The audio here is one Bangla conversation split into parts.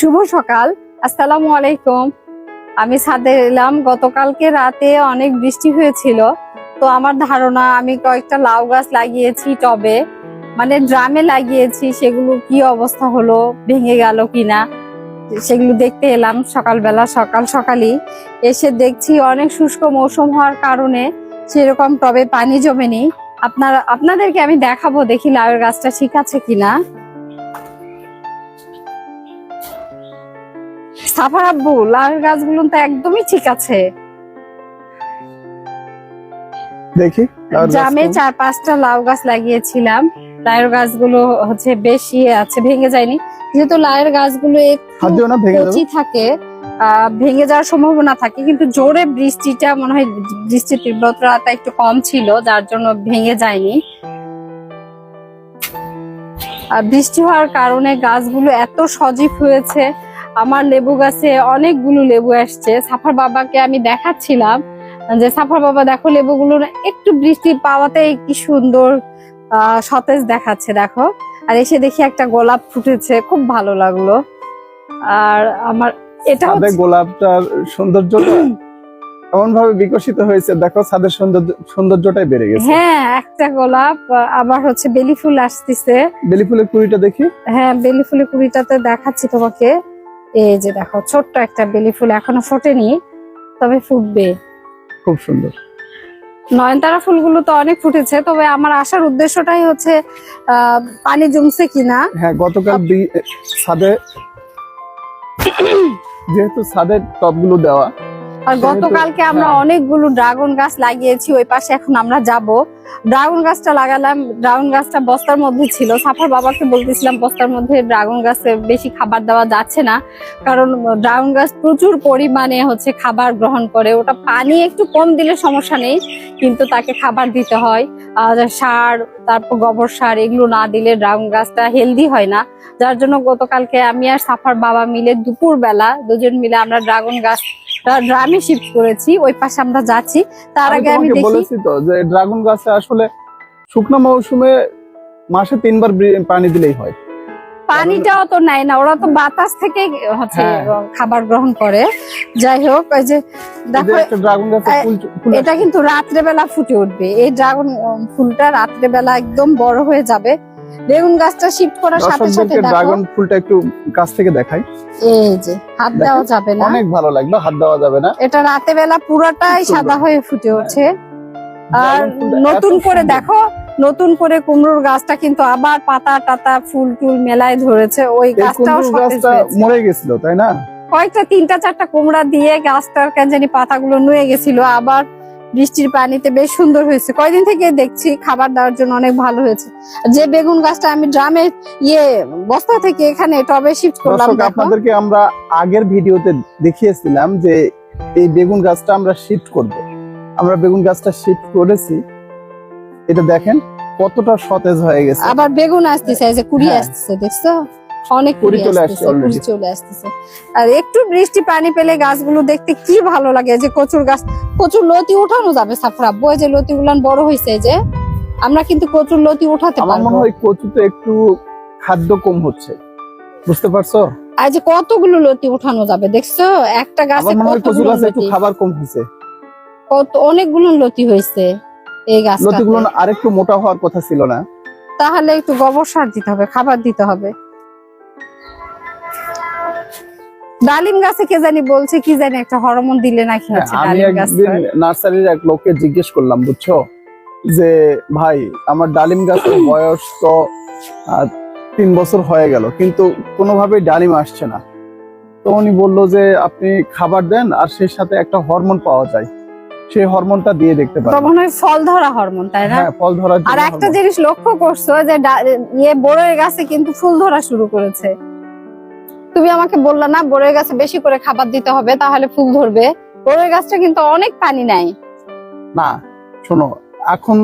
শুভ সকাল। আসসালামু আলাইকুম। আমি ছাদে এলাম। গতকালকে রাতে অনেক বৃষ্টি হয়েছিল। তো আমার ধারণা, আমি কয়েকটা লাউ গাছ লাগিয়েছি টবে। মানে ড্রামে লাগিয়েছি, সেগুলো কি অবস্থা হলো, ভেঙে গেল কিনা, সেগুলো দেখতে এলাম সকালবেলা, সকাল সকালই। এসে দেখছি অনেক শুষ্ক মৌসুম হওয়ার কারণে সেরকম টবে পানি জমেনি। আপনার, আপনাদেরকে আমি দেখাবো, দেখি লাউয়ের গাছটা ঠিক আছে কিনা। সাফার আব্বু লাউয়ের গাছগুলো তো একদমই ঠিক আছে। দেখি জামে চার পাঁচটা লাউ গাছ লাগিয়েছিলাম। লাউয়ের গাছগুলো হচ্ছে বেশি আছে ভেঙে যায়নি। যেহেতু লাউয়ের গাছগুলো কচি থাকে আহ, ভেঙে যাওয়ার সম্ভাবনা থাকে কিন্তু জোরে বৃষ্টিটা মনে হয় বৃষ্টির তীব্রতাটা একটু কম ছিল যার জন্য ভেঙে যায়নি। আর বৃষ্টি হওয়ার কারণে গাছগুলো এত সজীব হয়েছে আমার লেবু গাছে অনেকগুলো লেবু আসছে। সাফার বাবাকে আমি দেখাচ্ছিলাম যে সাফার বাবা দেখো লেবুগুলো একটু বৃষ্টি পাওয়াতে কি সুন্দর সতেজ দেখাচ্ছে দেখো। আর এসে দেখি একটা গোলাপ ফুটেছে খুব ভালো লাগল। আর আমার এটা গোলাপটার সৌন্দর্যটা এমন ভাবে বিকশিত হয়েছে দেখো ছাদের সৌন্দর্য সৌন্দর্যটাই বেড়ে গেছে। হ্যাঁ একটা গোলাপ আবার হচ্ছে বেলি ফুল আসতেছে। বেলি ফুলের কুড়িটা দেখি। হ্যাঁ বেলি ফুলের কুড়িটাতে দেখাচ্ছি তোমাকে। এই যে দেখো ছোট্ট একটা বেলি ফুল এখনও ফোটেনি তবে ফুটবে। খুব সুন্দর। নয়নতারা ফুলগুলো তো অনেক ফুটেছে তবে আমার আসার উদ্দেশ্যটাই হচ্ছে আহ, পানি জমছে কিনা। হ্যাঁ গতকাল সাদে ছাদে যেহেতু ছাদের টপগুলো দেওয়া আর গতকালকে আমরা হ্যাঁ। অনেকগুলো ড্রাগন গাছ লাগিয়েছি ওই পাশে এখন আমরা যাব। ড্রাগন গাছটা লাগালাম ড্রাগন গাছটা বস্তার মধ্যে ছিল। সাফার বাবাকে বলতেছিলাম বস্তার মধ্যে ড্রাগন গাছে বেশি খাবার দেওয়া যাচ্ছে না। কারণ ড্রাগন গাছ প্রচুর পরিমাণে হচ্ছে খাবার গ্রহণ করে। ওটা পানি একটু কম দিলে সমস্যা নেই কিন্তু তাকে খাবার দিতে হয়। আর সার তারপর গোবর সার এগুলো না দিলে ড্রাগন গাছটা হেলদি হয় না। যার জন্য গতকালকে আমি আর সাফার বাবা মিলে দুপুর বেলা দুজন মিলে আমরা ড্রাগন গাছ ড্রামে শিফট করেছি ওই পাশে আমরা যাচ্ছি। তার আগে আমি বলেছি তো যে ড্রাগন গাছে আসলে শুকনো মৌসুমে মাসে তিনবার পানি দিলেই হয়। পানিটাও তো নেয় না ওরা তো বাতাস থেকে হচ্ছে হ্যাঁ। খাবার গ্রহণ করে। যাই হোক ওই যে এই যে দেখো এটা কিন্তু রাত্রে বেলা ফুটে উঠবে। এই ড্রাগন ফুলটা রাত্রে বেলা একদম বড় হয়ে যাবে। বেগুন গাছটা শিফট করার সাথে সাথে ড্রাগন ফুলটা একটু কাছ থেকে দেখাই। এই যে হাত দেওয়া যাবে না। অনেক ভালো লাগল হাত দেওয়া যাবে না। এটা রাতে বেলা পুরোটাই সাদা হয়ে ফুটে ওঠে। আর নতুন করে দেখো নতুন করে কুমড়োর গাছটা কিন্তু আবার পাতা টাতা ফুল টুল মেলায় ধরেছে। ওই গাছটাও মরে গেছিল তাই না? কয়েকটা তিনটা চারটা কুমড়া দিয়ে গাছটার কেন জানি পাতাগুলো নুয়ে গেছিল। আবার বৃষ্টির পানিতে বেশ সুন্দর হয়েছে। কয়দিন থেকে দেখছি খাবার দেওয়ার জন্য অনেক ভালো হয়েছে। যে বেগুন গাছটা আমি ড্রামে ইয়ে বস্তা থেকে এখানে টবে শিফট করলাম আপনাদেরকে আমরা আগের ভিডিওতে দেখিয়েছিলাম যে এই বেগুন গাছটা আমরা শিফট করব। আমরা বেগুন গাছটা শিফট করেছি। এটা দেখেন কতটা সতেজ হয়ে গেছে। আবার বেগুন আসতেছে এই যে কুড়ি হ্যাঁ। আসতেছে দেখছ? অনেক কুড়ি চলে আসছে আসতেছে চলে আসতেছে। আর একটু বৃষ্টি পানি পেলে গাছগুলো দেখতে কি ভালো লাগে যে কচুর গাছ কচুর লতি উঠানো যাবে সাফরা। বই যে লতি গুলান বড় যে আমরা কিন্তু কচুর লতি উঠাতে আমার মনে পারব হয় কচুতে একটু খাদ্য কম হচ্ছে। বুঝতে পারছ? আর যে কতগুলো লতি উঠানো যাবে দেখছ? একটা গাছে কচু গাছে একটু খাবার কম হয়েছে কত অনেকগুলো লতি হয়েছে এই গাছটাতে। লতিগুলো আরেকটু মোটা হওয়ার কথা ছিল না। তাহলে একটু গোবর সার দিতে হবে খাবার দিতে হবে। ডালিম গাছে কে জানি বলছে কি জানি একটা হরমোন দিলে নাকি হ্যাঁ, হচ্ছে আমি একদিন নার্সারির এক লোককে জিজ্ঞেস করলাম বুঝছ? যে ভাই আমার ডালিম গাছের বয়স তো তিন বছর হয়ে গেল কিন্তু কোনোভাবেই ডালিম আসছে না। তো উনি বলল যে আপনি খাবার দেন আর সেই সাথে একটা হরমোন পাওয়া যায়। সেই হরমোনটা দিয়ে দেখতে পারেন হয় ফল ধরা হরমোন তাই না? হ্যাঁ ফল ধরা আর একটা জিনিস লক্ষ্য করছ যে ইয়ে বড়ের গাছে কিন্তু ফুল ধরা শুরু করেছে। তুমি আমাকে বললা না বড়ের গাছে বেশি করে খাবার দিতে হবে তাহলে ফুল ধরবে। বড়ের গাছটা কিন্তু অনেক পানি নেয়। না শোনো এখন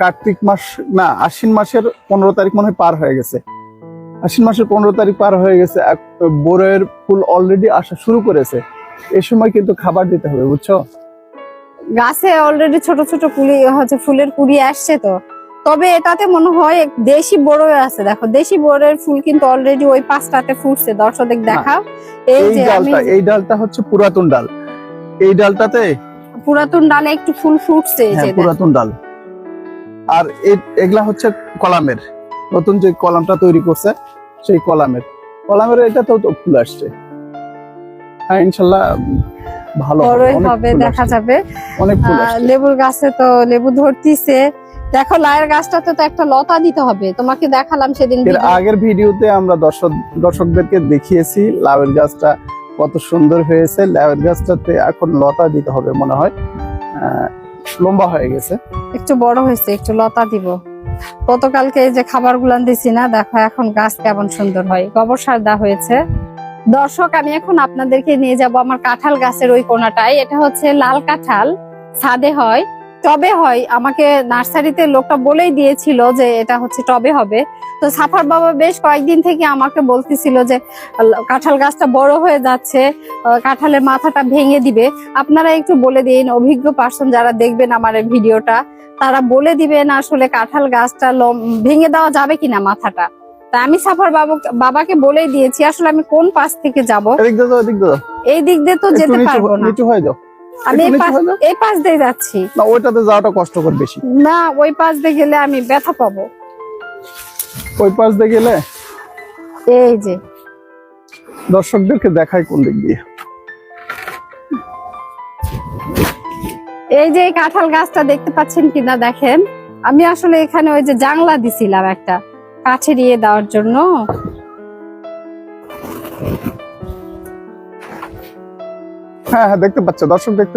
কার্তিক মাস না আশ্বিন মাসের পনেরো তারিখ মনে হয় পার হয়ে গেছে। আশ্বিন মাসের পনেরো তারিখ পার হয়ে গেছে বোরের ফুল অলরেডি আসা শুরু করেছে। এ সময় কিন্তু খাবার দিতে হবে বুঝছ? গাছে অলরেডি ছোট ছোট হচ্ছে ফুলের কুড়ি আসছে তো। তবে এটাতে মনে হয় দেশি বড়ই আছে। দেখো দেশি বড়ের ফুল কিন্তু অলরেডি ওই পাঁচটাতে ফুটছে। দর্শকদের দেখাও। এই যে ডালটা এই ডালটা হচ্ছে পুরাতন ডাল। এই ডালটাতে? পুরাতন ডালে একটু ফুল ফুটছে এই হ্যাঁ যে। পুরাতন ডাল। আর এই- এগুলা হচ্ছে কলামের। নতুন যে কলামটা তৈরি করছে সেই কলামের। কলামের এটা তো ফুল আসছে। হ্যাঁ ইনশাল্লাহ ভালো হবে, দেখা যাবে। অনেক লেবুর গাছে তো লেবু ধরতিছে। দেখো লায়ের গাছটাতে তো একটা লতা দিতে হবে। তোমাকে দেখালাম সেদিন এর আগের ভিডিওতে আমরা দর্শক দর্শকদেরকে দেখিয়েছি লাউয়ের গাছটা কত সুন্দর হয়েছে। লাউয়ের গাছটাতে এখন লতা দিতে হবে মনে হয়। লম্বা হয়ে গেছে। একটু বড় হয়েছে একটু লতা দিব। গতকালকে যে খাবার গুলান দিছি না দেখো এখন গাছ কেমন সুন্দর হয়। গোবর সার দেওয়া হয়েছে। দর্শক আমি এখন আপনাদেরকে নিয়ে যাব আমার কাঁঠাল গাছের ওই কোনাটায়। এটা হচ্ছে লাল কাঁঠাল। ছাদে হয়। টবে হয় আমাকে নার্সারিতে লোকটা বলেই দিয়েছিল যে এটা হচ্ছে টবে হবে। তো সাফার বাবা বেশ কয়েকদিন থেকে আমাকে বলতেছিল যে কাঁঠাল গাছটা বড় হয়ে যাচ্ছে কাঁঠালের মাথাটা ভেঙে দিবে। আপনারা একটু বলে দিন অভিজ্ঞ পার্সন যারা দেখবেন আমার ভিডিওটা তারা বলে দিবেন আসলে কাঁঠাল গাছটা ভেঙে দেওয়া যাবে কিনা মাথাটা? তা আমি সাফার বাবু বাবাকে বলেই দিয়েছি আসলে আমি কোন পাশ থেকে যাব। এই দিক দিয়ে তো যেতে পারব না। আমি এই পাশ দিয়ে যাচ্ছি। না ওইটাতে যাওয়াটা কষ্টকর বেশি। না ওই পাশ দিয়ে গেলে আমি ব্যথা পাবো। ওই পাশ দিয়ে গেলে? এই যে। দর্শকদেরকে দেখায় কোন দিক দিয়ে। এই যে কাঁঠাল গাছটা দেখতে পাচ্ছেন কিনা দেখেন। আমি আসলে এখানে ওই যে জাংলা দিছিলাম একটা কাছে দিয়ে দেওয়ার জন্য। হ্যাঁ হ্যাঁ দেখতে দেখতে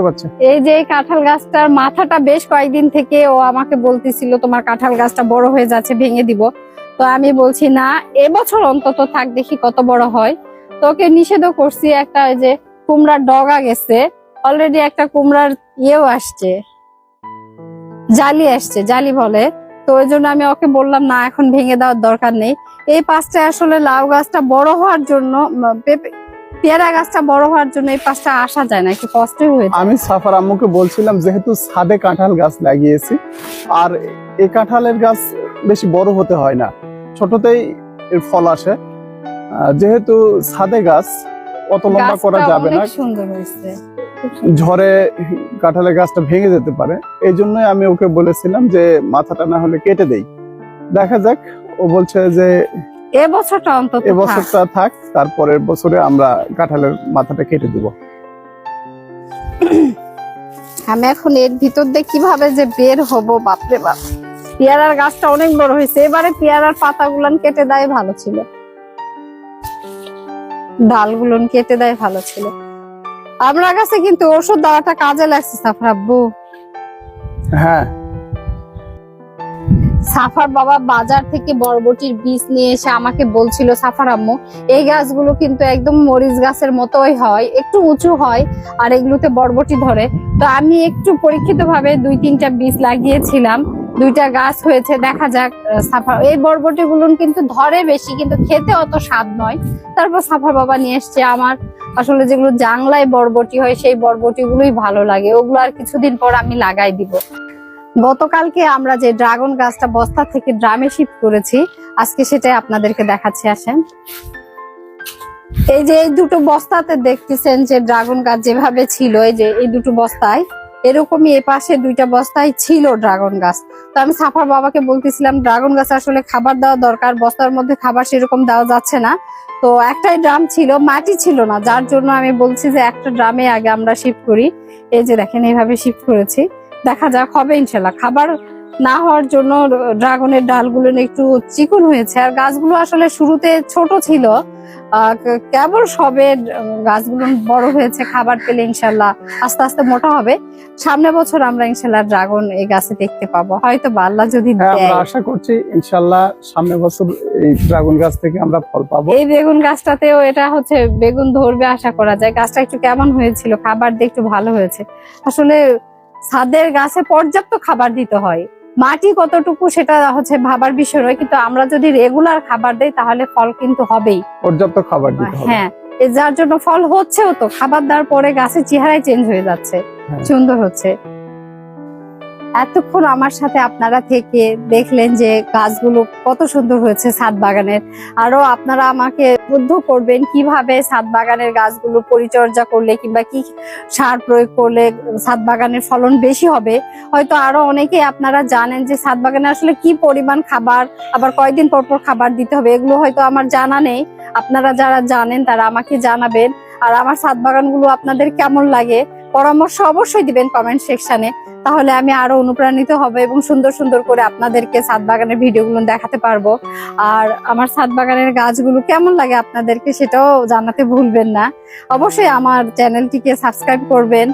এই যে কাঁঠাল গাছটার মাথাটা বেশ কয়েকদিন থেকে ও আমাকে বলতেছিল, তোমার কাঁঠাল গাছটা বড় হয়ে যাচ্ছে, ভেঙে তো আমি বলছি, না, এবছর অন্তত থাক, দেখি কত বড় হয়। তো ওকে নিষেধও করছি, একটা ওই যে কুমড়ার ডগা গেছে অলরেডি একটা কুমড়ার ইয়েও আসছে, জালি আসছে, জালি বলে। তো ওই জন্য আমি ওকে বললাম, না, এখন ভেঙে দেওয়ার দরকার নেই। এই পাশটা আসলে লাউ গাছটা বড় হওয়ার জন্য পেয়ারা গাছটা বড় হওয়ার জন্য এই পাশটা আসা যায় না একটু কষ্টই হয়ে যায়। আমি সাফার আম্মুকে বলছিলাম যেহেতু ছাদে কাঁঠাল গাছ লাগিয়েছি আর এই কাঁঠালের গাছ বেশি বড় হতে হয় না ছোটতেই এর ফল আসে। যেহেতু ছাদে গাছ অত লম্বা করা যাবে না। সুন্দর হয়েছে। ঝড়ে কাঁঠালের গাছটা ভেঙে যেতে পারে। এই জন্যই আমি ওকে বলেছিলাম যে মাথাটা না হলে কেটে দেই। দেখা যাক ও বলছে যে অন্তত এবছরটা থাক। তারপরের বছরে আমরা কাঁঠালের মাথাটা কেটে দিব। আমি এখন এর ভিতর দিয়ে কীভাবে যে বের হব বাপরে বাপ। পেয়ারার গাছটা অনেক বড় হয়েছে। এবারে পেয়ারার পাতাগুলান কেটে দেয় ভালো ছিল। ডালগুলোন কেটে দেয় ভালো ছিল। আপনার কাছে কিন্তু ওষুধ দেওয়াটা কাজে লাগছে সাফার আব্বু। হ্যাঁ সাফার বাবা বাজার থেকে বরবটির বীজ নিয়ে এসে আমাকে বলছিল, সাফার আম্মু, এই গাছগুলো কিন্তু একদম মরিচ গাছের মতোই হয়, একটু উঁচু হয় আর এগুলোতে বরবটি ধরে। তো আমি একটু পরীক্ষিত ভাবে দুই তিনটা বীজ লাগিয়েছিলাম, দুইটা গাছ হয়েছে, দেখা যাক সাফার, এই বরবটি গুলো কিন্তু ধরে বেশি, কিন্তু খেতে অত স্বাদ নয়। তারপর সাফার বাবা নিয়ে এসছে আমার, আসলে যেগুলো জাংলায় বরবটি হয়, সেই বরবটি গুলোই ভালো লাগে, ওগুলো আর কিছুদিন পর আমি লাগাই দিব। গতকালকে আমরা যে ড্রাগন গাছটা বস্তা থেকে ড্রামে শিফট করেছি, আজকে সেটাই আপনাদেরকে দেখাচ্ছি, আসেন। এই যে এই দুটো বস্তাতে দেখতেছেন যে ড্রাগন গাছ যেভাবে ছিল, এই যে এই দুটো বস্তায়, এরকমই এ পাশে দুইটা বস্তায় ছিল ড্রাগন গাছ। তো আমি সাফার বাবাকে বলতেছিলাম, ড্রাগন গাছ আসলে খাবার দেওয়া দরকার, বস্তার মধ্যে খাবার সেরকম দেওয়া যাচ্ছে না। তো একটাই ড্রাম ছিল, মাটি ছিল না, যার জন্য আমি বলছি যে একটা ড্রামে আগে আমরা শিফট করি। এই যে দেখেন, এইভাবে শিফট করেছি। দেখা যাক হবে ইনশাল্লাহ। খাবার না হওয়ার জন্য ড্রাগনের ডালগুলো একটু চিকন হয়েছে। আর গাছগুলো আসলে শুরুতে ছোট ছিল। কেবল সবে গাছগুলো বড় হয়েছে খাবার পেলে ইনশাল্লাহ আস্তে আস্তে মোটা হবে। সামনে বছর আমরা ইনশাল্লাহ ড্রাগন এই গাছে দেখতে পাবো। হয়তো আল্লাহ যদি হ্যাঁ আশা করছি ইনশাল্লাহ সামনে বছর এই ড্রাগন গাছ থেকে আমরা ফল পাবো। এই বেগুন গাছটাতেও এটা হচ্ছে বেগুন ধরবে আশা করা যায়। গাছটা একটু কেমন হয়েছিল খাবার দিয়ে একটু ভালো হয়েছে। আসলে ছাদের গাছে পর্যাপ্ত খাবার দিতে হয়। মাটি কতটুকু সেটা হচ্ছে ভাবার বিষয় নয় কিন্তু আমরা যদি রেগুলার খাবার দেই তাহলে ফল কিন্তু হবেই। পর্যাপ্ত খাবার দিতে হবে। হ্যাঁ যার জন্য ফল হচ্ছেও তো খাবার দেওয়ার পরে গাছের চেহারায় চেঞ্জ হয়ে যাচ্ছে হ্যাঁ। সুন্দর হচ্ছে। এতক্ষণ আমার সাথে আপনারা থেকে দেখলেন যে গাছগুলো কত সুন্দর হয়েছে ছাদ বাগানের। আরও আপনারা আমাকে বুদ্ধ করবেন কীভাবে ছাদ বাগানের গাছগুলো পরিচর্যা করলে কিংবা কি সার প্রয়োগ করলে ছাদ বাগানের ফলন বেশি হবে। হয়তো আরও অনেকে আপনারা জানেন যে ছাদ বাগানে আসলে কি পরিমাণ খাবার, আবার কয়দিন পর পর খাবার দিতে হবে এগুলো হয়তো আমার জানা নেই। আপনারা যারা জানেন তারা আমাকে জানাবেন। আর আমার ছাদ বাগানগুলো আপনাদের কেমন লাগে, পরামর্শ অবশ্যই দিবেন কমেন্ট সেকশনে। তাহলে আমি আরও অনুপ্রাণিত হব এবং সুন্দর সুন্দর করে আপনাদেরকে ছাদ বাগানের ভিডিওগুলো দেখাতে পারব। আর আমার ছাদ বাগানের গাছগুলো কেমন লাগে আপনাদেরকে সেটাও জানাতে ভুলবেন না। অবশ্যই আমার চ্যানেলটিকে সাবস্ক্রাইব করবেন,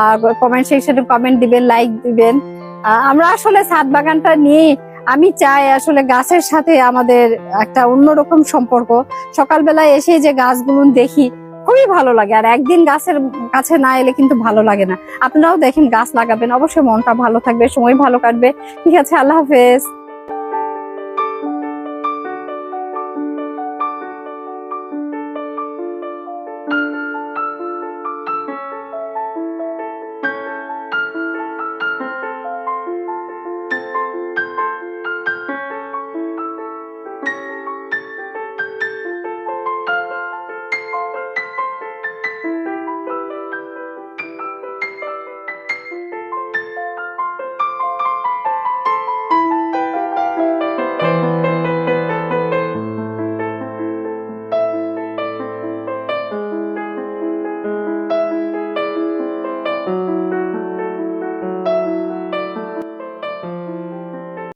আর কমেন্ট সেকশনে কমেন্ট দিবেন লাইক দিবেন। আমরা আসলে ছাদ বাগানটা নিয়ে আমি চাই আসলে গাছের সাথে আমাদের একটা অন্যরকম সম্পর্ক। সকালবেলায় এসে যে গাছগুলো দেখি খুবই ভালো লাগে। আর একদিন গাছের কাছে না এলে কিন্তু ভালো লাগে না। আপনারাও দেখেন গাছ লাগাবেন। অবশ্যই মনটা ভালো থাকবে, সময় ভালো কাটবে। ঠিক আছে, আল্লাহ হাফেজ।